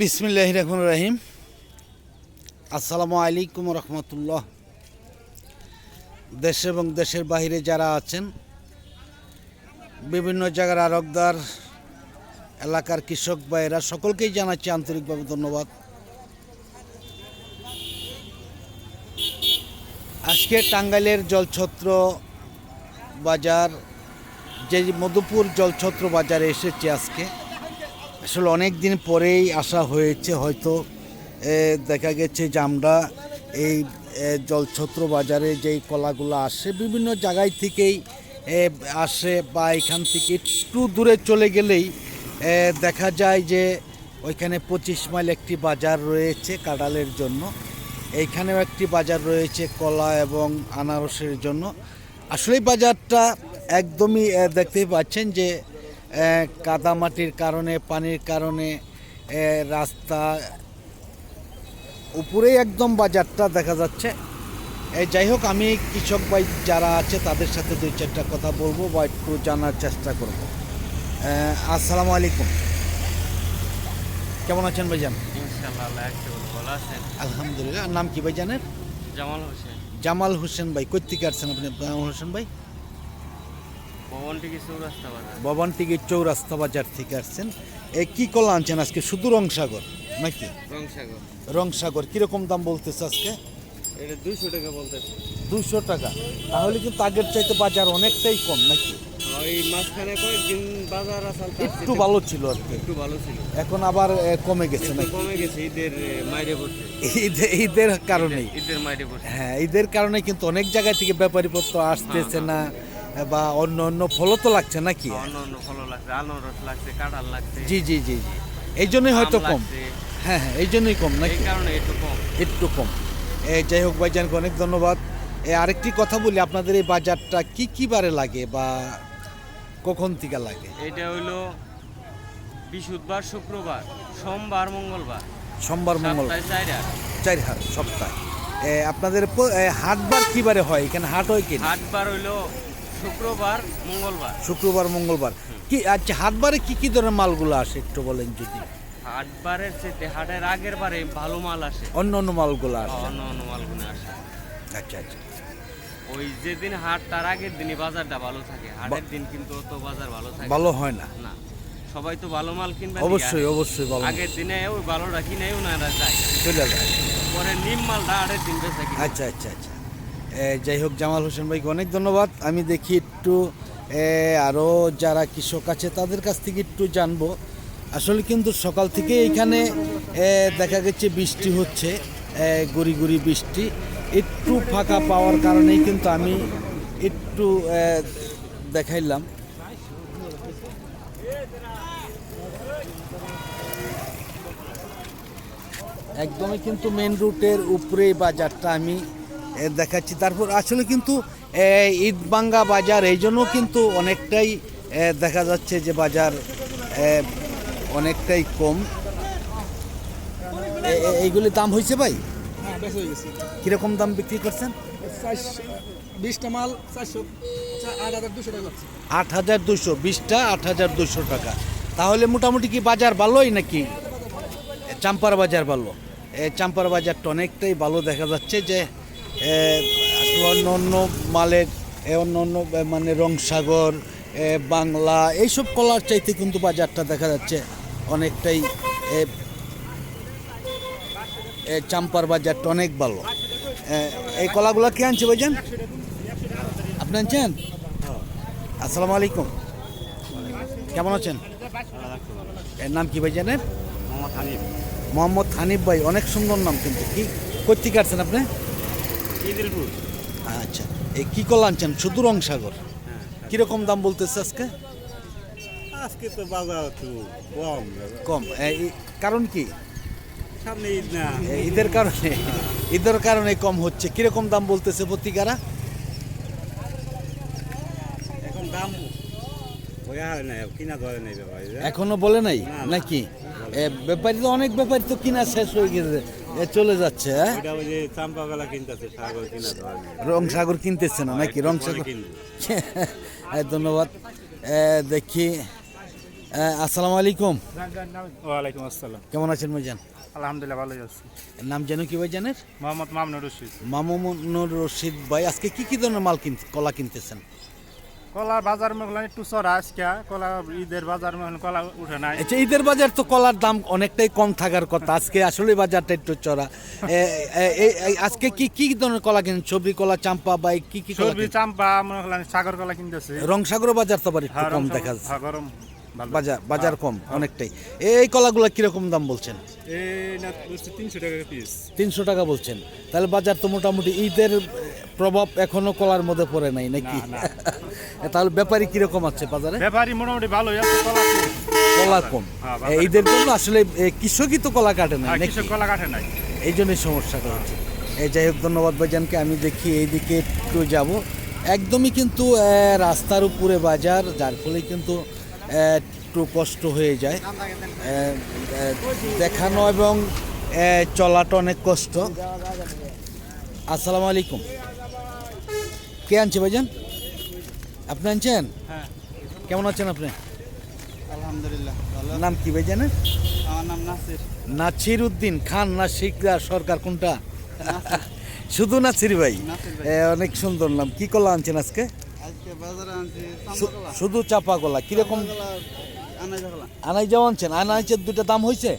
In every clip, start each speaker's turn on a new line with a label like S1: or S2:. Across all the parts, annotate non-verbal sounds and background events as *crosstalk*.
S1: বিসমিল্লাহ রহমান রাহিম। আসসালামু আলাইকুম রহমতুল্লাহ। দেশ এবং দেশের বাইরে যারা আছেন, বিভিন্ন জায়গার আরকদার এলাকার কৃষক ভাইয়েরা, সকলকেই জানাচ্ছি আন্তরিকভাবে ধন্যবাদ। আজকে টাঙ্গাইলের জলছত্র বাজার, যে মধুপুর জলছত্র বাজারে এসেছে আজকে। আসলে অনেক দিন পরেই আসা হয়েছে, হয়তো দেখা গেছে যে আমরা এই জলছত্র বাজারে যেই কলাগুলো আসে, বিভিন্ন জায়গায় থেকেই আসে বা এখান থেকে একটু দূরে চলে গেলেই দেখা যায় যে ওইখানে পঁচিশ মাইল একটি বাজার রয়েছে কাঁড়ালের জন্য। এইখানেও একটি বাজার রয়েছে কলা এবং আনারসের জন্য। আসলে বাজারটা একদমই দেখতেই পাচ্ছেন যে কাদামাটির কারণে পানির কারণে রাস্তা উপরেই একদম বাজারটা দেখা যাচ্ছে। এই যাই হোক আমি কৃষক ভাই যারা আছে তাদের সাথে দুই চারটা কথা বলব বা একটু জানার চেষ্টা করব। আসসালামু আলাইকুম। কেমন আছেন ভাইজান?
S2: আছেন।
S1: আলহামদুলিল্লাহ। নাম কি ভাইজানের?
S2: জামাল হোসেন।
S1: জামাল হোসেন ভাই কোথেকে আসছেন আপনি? জামাল হোসেন ভাই?
S2: ভবন থেকে চৌরাস্তা বাজার।
S1: থেকে আসছেন। এ কি কলা আনছেন আজকে? শুধু রংসাগর নাকি?
S2: রংসাগর।
S1: রংসাগর কীরকম দাম বলতেছে আজকে?
S2: এটা টাকা বলতেছে।
S1: দুইশো টাকা। তাহলে কিন্তু আগের চাইতে বাজার অনেকটাই কম নাকি?
S2: বাজার
S1: একটু ভালো ছিল আর কি।
S2: একটু ভালো ছিল।
S1: এখন আবার কমে গেছে নাকি?
S2: কমে গেছে ঈদের মাইরে পড়ছে।
S1: ঈদে- ঈদের কারণেই।
S2: ঈদের মাইরে পড়ছে।
S1: হ্যাঁ ঈদের কারণে কিন্তু অনেক জায়গা থেকে ব্যাপারীপত্র আসতেছে না। বা অন্য অন্য ফলও তো লাগছে নাকি?
S2: অন্য অন্য ফল লাগছে আনারস লাগছে কাঁঠাল লাগছে।
S1: জি জি জি জি। এই জন্যই হয়তো কম। হ্যাঁ হ্যাঁ এই জন্যই কম নাকি?
S2: কারণে একটু কম।
S1: একটু কম। যাই হোক ভাই ভাইজানকে অনেক ধন্যবাদ। এ, আরেকটি কথা বলি আপনাদের এই বাজারটা কি কি বারে লাগে বা কখন থেকে লাগে?
S2: এটা হইল বৃহস্পতিবার শুক্রবার সোমবার মঙ্গলবার।
S1: সোমবার
S2: মঙ্গলবার।
S1: চার হাট। সপ্তাহে। আপনাদের হাটবার কি বারে হয়? এখানে হাট হয় কি
S2: হাটবার হইল শুক্রবার মঙ্গলবার।
S1: শুক্রবার মঙ্গলবার। কি আচ্ছা হাটবারে কি কি ধরনের মালগুলো আসে একটু বলেন যদি?
S2: হাটবারের চেয়ে হাটের আগের বারে ভালো মাল আসে।
S1: অন্য অন্য মালগুলো আসে।
S2: অন্য অন্য মালগুলো আসে।
S1: আচ্ছা আচ্ছা।
S2: ওই যেদিন হাট তার আগের দিনই বাজারটা ভালো থাকে। হাটের দিন কিন্তু অত বাজার ভালো থাকে
S1: ভালো হয় না।
S2: না। সবাই তো ভালো মাল কিনবে
S1: অবশ্যই অবশ্যই ভালো।
S2: আগের দিনে ওই ভালোটা কিনে ওনারা যায়।
S1: চলে যায়।
S2: পরে নিম মালটা হাটের দিন বেঁচে
S1: আচ্ছা আচ্ছা আচ্ছা। যাই হোক, জামাল হোসেন ভাইকে অনেক ধন্যবাদ। আমি দেখি একটু আরও যারা কৃষক আছে, তাদের কাছ থেকে একটু জানব। আসলে কিন্তু সকাল থেকে এখানে দেখা গেছে বৃষ্টি হচ্ছে গুড়ি গুড়ি বৃষ্টি। একটু ফাঁকা পাওয়ার কারণেই কিন্তু আমি একটু দেখাইলাম। একদমই কিন্তু মেন রুটের উপরে বাজারটা আমি দেখাচ্ছি। তারপর আসলে কিন্তু ঈদবাঙ্গা বাজার এই জন্য কিন্তু অনেকটাই দেখা যাচ্ছে যে বাজার অনেকটাই কম। এইগুলি দাম হয়েছে ভাই?
S3: হ্যাঁ
S1: কীরকম দাম বিক্রি করছেন?
S3: বিশটা মাল চারশো আট হাজার দুশো
S1: বিশটা আট হাজার দুশো টাকা। তাহলে মোটামুটি কি বাজার ভালোই নাকি? চাম্পার বাজার ভালো। চাম্পার বাজারটা অনেকটাই ভালো দেখা যাচ্ছে যে অন্য অন্য মালের এ, অন্য অন্য মানে রংসাগর এ, বাংলা এইসব কলার চাইতে কিন্তু বাজারটা দেখা যাচ্ছে অনেকটাই চাম্পার বাজারটা অনেক ভালো। এই কলাগুলো কে আনছে ভাইজান? আপনি আনছেন? আসসালামু আলাইকুম। কেমন আছেন? এর নাম কি ভাই জানেন
S2: মোহাম্মদ হানিফ।
S1: মোহাম্মদ হানিফ ভাই অনেক সুন্দর নাম কিন্তু। কি কোথেকে আসছেন আপনি?
S2: ঈদিলপুর
S1: আচ্ছা এই কি কল আনছেন শুধু রংসাগর কীরকম দাম বলতেছে আজকে?
S4: আজকে তো বাজার একটু কম।
S1: কম। এই কারণ কি?
S4: সামনে ঈদ না।
S1: ঈদের কারণে ঈদের কারণে কম হচ্ছে। কীরকম দাম বলতেছে পত্রিকারা
S4: এখন দাম
S1: এখনও বলে নাই। নাকি? এ, ব্যাপারী তো অনেক ব্যাপারী তো কিনা শেষ হয়ে গেছে। এ, চলে যাচ্ছে হ্যাঁ?
S4: কিনতেছে সাগর
S1: কিনতেছে না নাকি? রংসাগর
S4: কিনবো। *laughs*
S1: হ্যাঁ, ধন্যবাদ। এ, দেখি। আসসালামু আলাইকুম।
S5: ওয়ালাইকুম আসসালাম।
S1: কেমন আছেন ভাইজান?
S5: আলহামদুলিল্লাহ ভালোই আছি।
S1: নাম যেন কি ভাইজানের?
S5: মোহাম্মদ মামনুর রশিদ।
S1: মামুনুর রশিদ ভাই আজকে কি কি ধরনের মাল কিনতে কলা কিনতেছেন?
S5: কলার বাজার মহল একটু চড়া আজকে। কলা ঈদের বাজার মহল কলা উঠে নাই।
S1: আচ্ছা ঈদের বাজার তো কলার দাম অনেকটাই কম থাকার কথা। আজকে আসলে বাজারটা একটু চড়া। আজকে কি কি ধরনের কলা কিনেন ছবি কলা চাম্পা বা কি কি
S5: ছবি চাম্পা মনে সাগর কলা কিনতেছে।
S1: রংসাগর বাজার তো বাড়ি একটু
S5: হ্যাঁ,
S1: কম
S5: রং-
S1: দেখা যাচ্ছে।
S5: হ্যাঁ,
S1: বাজার বাজার কম অনেকটাই। এই কলাগুলো কীরকম দাম বলছেন?
S5: তিনশো টাকা পিস
S1: তিনশো টাকা বলছেন। তাহলে বাজার তো মোটামুটি ঈদের প্রভাব এখনও কলার মধ্যে পড়ে নাই নাকি? *laughs* তাহলে ব্যাপারী কীরকম আছে বাজারে?
S5: ব্যাপারী মোটামুটি ভালোই আছে কলা কম।
S1: কলা কম।
S5: হ্যাঁ, বাজারে
S1: ঈদের জন্য আসলে কৃষকই তো কলা কাটে না
S5: কৃষক কলা কাটে নাই।
S1: এই জন্যই সমস্যাটা হচ্ছে। এই যাই হোক ধন্যবাদ ভাইজানকে। আমি দেখি এইদিকে একটু যাব। একদমই কিন্তু রাস্তার উপরে বাজার যার ফলে কিন্তু একটু কষ্ট হয়ে যায়। দেখানো এবং চলাটা অনেক কষ্ট। আসসালামু আলাইকুম। কে আনছে ভাইজান? আপনি আনছেন?
S3: হ্যাঁ।
S1: কেমন আছেন আপনি?
S3: আলহামদুলিল্লাহ
S1: নাম কি ভাইজানের?
S3: আমার নাম নাসির।
S1: নাছির উদ্দিন খান না শিকদার সরকার কোনটা? শুধু নাসির ভাই।
S3: ভাই।
S1: অনেক সুন্দর নাম। কি কলা আনছেন আজকে? শুধু চাপা কলা কীরকম?
S3: আনাই
S1: যাওয়া আনছেন আনাইচের দুটা দাম হয়েছে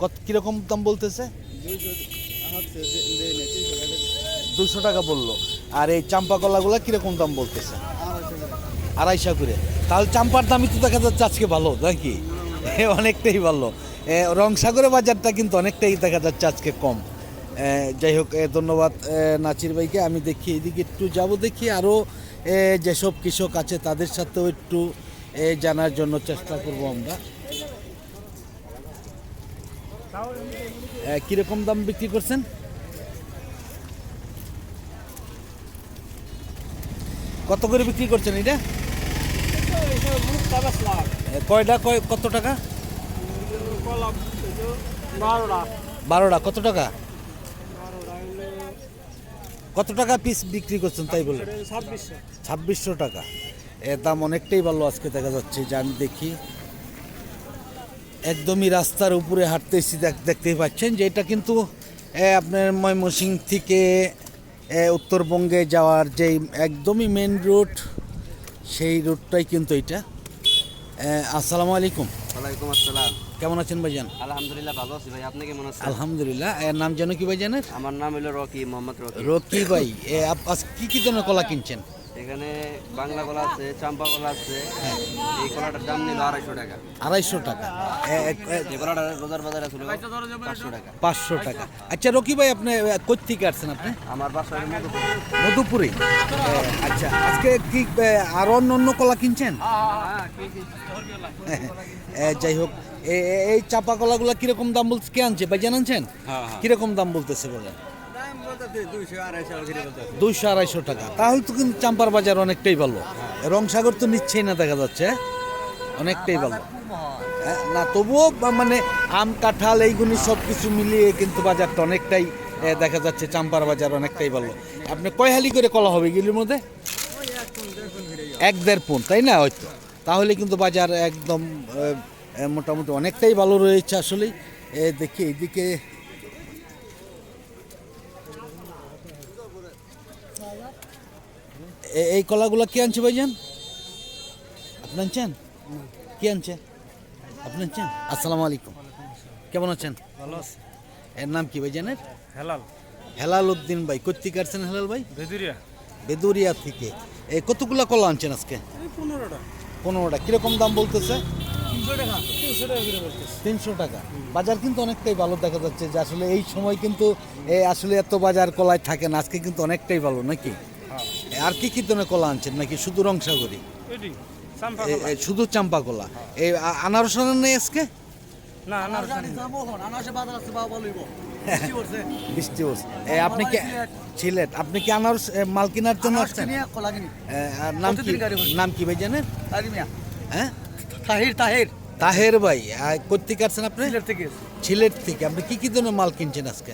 S1: কত কীরকম দাম বলতেছে? দুশো টাকা বলল। আর এই চাম্পা কলাগুলা কীরকম দাম বলতেছে?
S3: আড়াইশো
S1: করে। তাহলে চাম্পার দামই তো দেখা যাচ্ছে আজকে ভালো নাকি? অনেকটাই ভালো। এ, রংসাগরের বাজারটা কিন্তু অনেকটাই দেখা যাচ্ছে আজকে কম। যাই হোক ধন্যবাদ নাচির ভাইকে। আমি দেখি এদিকে একটু যাব দেখি আরও যেসব কৃষক আছে তাদের সাথেও একটু জানার জন্য চেষ্টা করব আমরা। কীরকম দাম বিক্রি করছেন? কত করে বিক্রি করছেন এটা? কয়টা কয় কত টাকা?
S3: বারোটা
S1: কত টাকা? কত টাকা পিস বিক্রি করছেন তাই বলে
S3: ছাব্বিশশো
S1: টাকা। এর দাম অনেকটাই ভালো আজকে দেখা যাচ্ছে, যে আমি দেখি। একদমই রাস্তার উপরে হাঁটতেছি, দেখ- দেখতেই পাচ্ছেন যে এটা কিন্তু আপনার ময়মনসিং থেকে উত্তরবঙ্গে যাওয়ার যেই একদমই মেন রুট সেই রুটটাই কিন্তু এটা। আসসালামু আলাইকুম।
S2: ওয়ালাইকুম আসসালাম।
S1: কেমন আছেন ভাইজান?
S2: আলহামদুলিল্লাহ ভালো আছি ভাই। আপনি কেমন আছেন?
S1: আলহামদুলিল্লাহ। এর নাম যেন কি ভাইজানের?
S2: আমার নাম হলো রকি মোহাম্মদ রকি।
S1: রকি ভাই কি কি জন্য কলা কিনছেন?
S2: এখানে বাংলা কলা আছে চাম্পা কলা আছে এই কলাটার দাম নিল আড়াইশো টাকা।
S1: আড়াইশো টাকা।
S2: এই কলাটা রোজার বাজারে ছিল পাঁচশো টাকা।
S1: পাঁচশো টাকা। আচ্ছা রকি ভাই আপনি কোথেকে আসছেন আপনি?
S2: আমার
S1: মধুপুরে। আচ্ছা আজকে কি আরও অন্য অন্য কলা কিনছেন? যাই হোক। এ- এ- এই চাপা কলাগুলো কীরকম দাম বলছে? কে আনছে? ভাই জানাচ্ছেন কীরকম দাম বলতেছে বলেন
S4: দুইশো আড়াইশো
S1: টাকা। তাহলে তো কিন্তু চাম্পার বাজার অনেকটাই ভালো। রংসাগর তো নিচ্ছেই না দেখা যাচ্ছে? অনেকটাই ভালো। হ্যাঁ, না তবুও মানে আম কাঁঠাল এইগুলি সব কিছু মিলিয়ে কিন্তু বাজারটা অনেকটাই দেখা যাচ্ছে চাম্পার বাজার অনেকটাই ভালো। আপনি কয় হালি করে কলা হবে এগুলির মধ্যে? এক দেড় পুন তাই না? হয়তো তাহলে কিন্তু বাজার একদম মোটামুটি অনেকটাই ভালো রয়েছে আসলেই। দেখি এইদিকে এই কলাগুলো কে আনছে ভাইজান? আপনি আনছেন? কে আনছে? আপনি আনছেন? আসসালামু আলাইকুম। কেমন আছেন?
S5: ভালো আছে।
S1: এর নাম কি ভাইজানের?
S5: হেলাল।
S1: হেলাল উদ্দিন ভাই কোথেকে আসছেন হেলাল ভাই?
S5: বেদুরিয়া।
S1: বেদুরিয়া থেকে। এই কতগুলা কলা আনছেন আজকে?
S3: পনেরোটা।
S1: পনেরোটা। কীরকম দাম বলতেছে?
S3: তিনশো টাকা। তিনশো টাকা করে বলতেছে।
S1: তিনশো টাকা। বাজার কিন্তু অনেকটাই ভালো দেখা যাচ্ছে যে আসলে এই সময় কিন্তু আসলে এত বাজার কলায় থাকে না। আজকে কিন্তু অনেকটাই ভালো নাকি আর কি কি ধরনের কলা আনছেন? নাকি শুধু রংসাগরি? শুধু চাম্পা কলা এই আনারস নেই আজকে?
S5: না
S1: বৃষ্টি হচ্ছে এ, আপনি কি সিলেট আপনি কি আনারস মাল কেনার জন্য আসছেন? নাম কি। নাম কি ভাই জানেন? হ্যাঁ?
S3: তাহির তাহির।
S1: তাহের ভাই কোথেকে আসছেন আপনি?
S3: সিলেট থেকে।
S1: আপনি কি কি ধরনের মাল কিনছেন আজকে?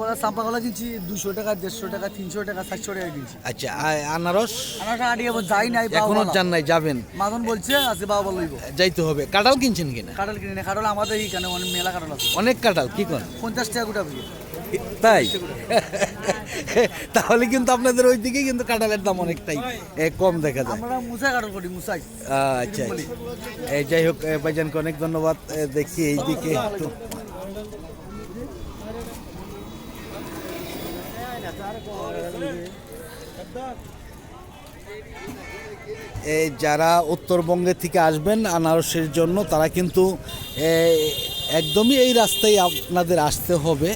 S3: কলা চাম্পা কলা কিনছি দুশো টাকা দেড়শো টাকা তিনশো টাকা চারশো টাকা কিনছি।
S1: আচ্ছা আনারস?
S3: টাকা দিয়ে যাই নাই
S1: এখনও যান নাই যাবেন?
S3: মাজন বলছে আছে বাবা লইব
S1: যাইতে হবে। কাঁঠাল কিনছেন কিনা?
S3: কাঁঠাল কিনে নে কাঁঠাল আমাদের এইখানে অনেক মেলা কাঁঠাল আছে।
S1: অনেক কাঁঠাল কি করেন
S3: পঞ্চাশ টাকা গোটা
S1: তাই? *laughs* তাহলে কিন্তু আপনাদের ওইদিকে কিন্তু কাঁঠালের দাম অনেকটাই কম দেখা যায়।
S3: আমরা মুসাই কাঁঠাল করি মুসাই।
S1: আচ্ছা আচ্ছা। এই যাই হোক ভাইজানকে অনেক ধন্যবাদ দেখি এইদিকে যারা উত্তরবঙ্গে থেকে আসবেন আনারসের জন্য, তারা কিন্তু একদমই এই রাস্তায় আপনাদের আসতে হবে।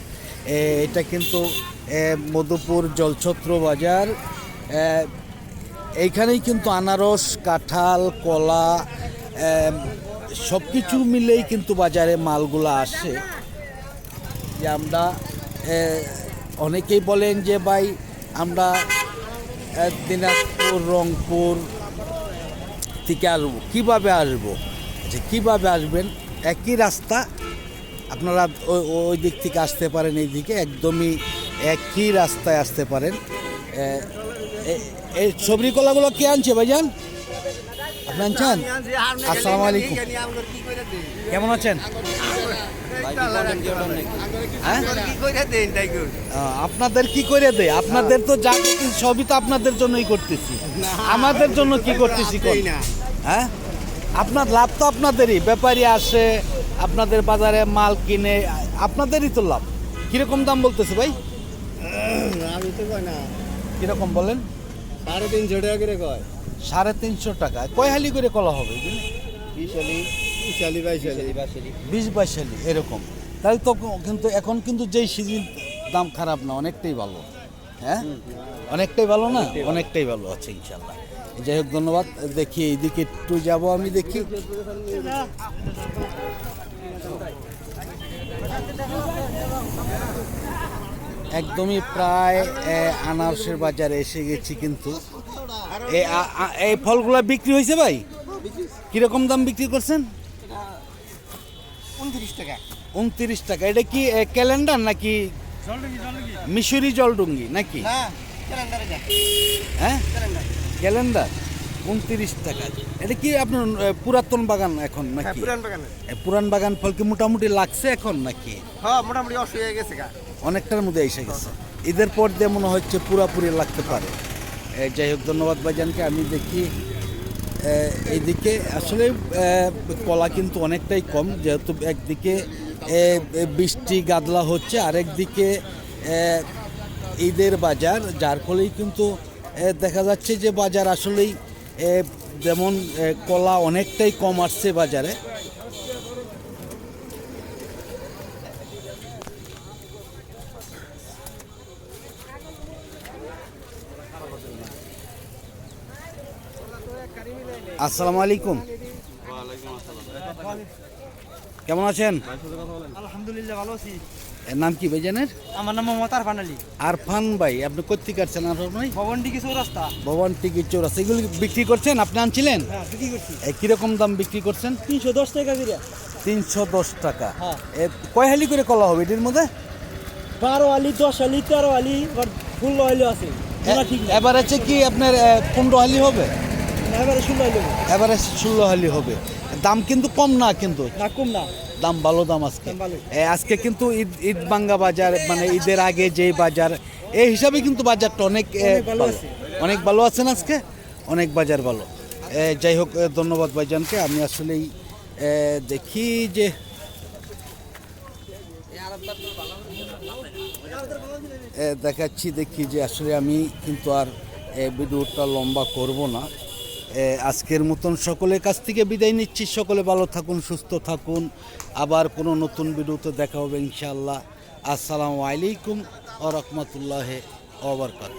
S1: এটা কিন্তু মধুপুর জলছত্র বাজার। এইখানেই কিন্তু আনারস, কাঁঠাল, কলা সব কিছু মিলেই কিন্তু বাজারে মালগুলো আসে। যে আমরা অনেকেই বলেন যে ভাই, আমরা দিনাজপুর, রংপুর থেকে আসব। কীভাবে আসব? আচ্ছা কীভাবে আসবেন? একই রাস্তা। আপনারা ওই- ওই দিক থেকে আসতে পারেন, এই দিকে একদমই একই রাস্তায় আসতে পারেন। এই সবরি কলাগুলো কে আনছে ভাইজান? আপনি আনছেন আসসালামু আলাইকুম কেমন আছেন? হ্যাঁ? আপনাদের কি করে দেয়? আপনাদের তো যা সবই তো আপনাদের জন্যই করতেছি। আমাদের জন্য কি করতেছি? হ্যাঁ? আপনার লাভ তো আপনাদেরই। ব্যাপারী আসে আপনাদের বাজারে মাল কিনে আপনাদেরই তো লাভ। কীরকম দাম বলতেছে ভাই?
S3: আমি তো কয় না।
S1: কীরকম বলেন?
S3: সাড়ে তিনশো টাকা করে কয়।
S1: সাড়ে তিনশো টাকা। কয় হালি করে কলা হবে বিশ বাইশ হালি। এরকম। তাহলে তো কিন্তু এখন কিন্তু যেই সিজন দাম খারাপ না অনেকটাই ভালো। হ্যাঁ? অনেকটাই ভালো না? অনেকটাই ভালো। আছে ইনশাল্লাহ। যাই হোক ধন্যবাদ। দেখি এইদিকে একটু যাব আমি দেখি। একদমই প্রায় আনারসের বাজারে এসে গেছি কিন্তু। এই ফলগুলো বিক্রি হয়েছে ভাই? কীরকম দাম বিক্রি করছেন?
S3: উনত্রিশ টাকা।
S1: উনত্রিশ টাকা এটা কি ক্যালেন্ডার নাকি মিশরি জলডুঙ্গি নাকি?
S3: হ্যাঁ? ক্যালেন্ডারে।
S1: হ্যাঁ উনত্রিশ টাকা। এটা কি আপনার পুরাতন বাগান এখন
S3: হ্যাঁ
S1: নাকি
S3: পুরান বাগানে।
S1: এ, পুরান বাগান ফল কি মোটামুটি লাগছে এখন নাকি?
S3: হ্যাঁ মোটামুটি অসুবিধা গেছে
S1: অনেকটার মধ্যে এসে গেছে। ঈদের পর দিয়ে মনে হচ্ছে পুরাপুরি লাগতে পারে। যাই হোক, ধন্যবাদ ভাইজানকে। আমি দেখি এইদিকে আসলে কলা কিন্তু অনেকটাই কম, যেহেতু একদিকে বৃষ্টি গাদলা হচ্ছে, আরেকদিকে ঈদের বাজার, যার ফলেই কিন্তু দেখা যাচ্ছে যে বাজার আসলেই যেমন কলা অনেকটাই কম আসছে বাজারে। আসসালামু আলাইকুম। কেমন আছেন?
S3: আলহামদুলিল্লাহ ভালো আছি।
S1: এর নাম কি ভাইজানের?
S3: আমার নাম মোহাম্মদ আরফান আলী।
S1: আরফান ভাই আপনি কোথেকে আসছেন ভাই?
S3: ভবন ডিগি চৌরাস্তা।
S1: ভবন টিকি চৌরাস্তা। এগুলো বিক্রি করছেন? আপনি আনছিলেন?
S3: হ্যাঁ বিক্রি করছি।
S1: কীরকম দাম বিক্রি করছেন?
S3: তিনশো দশ টাকা করে।
S1: তিনশো দশ টাকা।
S3: হ্যাঁ।
S1: কয় হালি করে কলা হবে এটির মধ্যে?
S3: বারো আলি দশ আলি তেরো আলি ষোলো আলি আছে।
S1: এবার আছে কি আপনার পনেরো হালি হবে?
S3: এবারে ষোলো
S1: হালি হবে। দাম কিন্তু কম না কিন্তু।
S3: না কম না।
S1: দাম ভালো দাম আজকে। আজকে কিন্তু ঈদ ঈদ বাঙ্গা বাজার মানে ঈদের আগে যেই বাজার এই হিসাবে কিন্তু বাজারটা অনেক
S3: অনেক ভালো
S1: ভালো।
S3: আছে।
S1: অনেক ভালো আছেন আজকে অনেক বাজার ভালো। যাই হোক ধন্যবাদ ভাইজানকে। আমি আসলেই দেখি যে দেখাচ্ছি দেখি যে আসলে আমি কিন্তু আর ভিডিওটা লম্বা করব না। আজকের মতন সকলের কাছ থেকে বিদায় নিচ্ছি। সকলে ভালো থাকুন, সুস্থ থাকুন। আবার কোনো নতুন ভিডিওতে দেখা হবে ইনশাআল্লাহ। আসসালামু আলাইকুম ও রহমতুল্লাহ ওবরকাত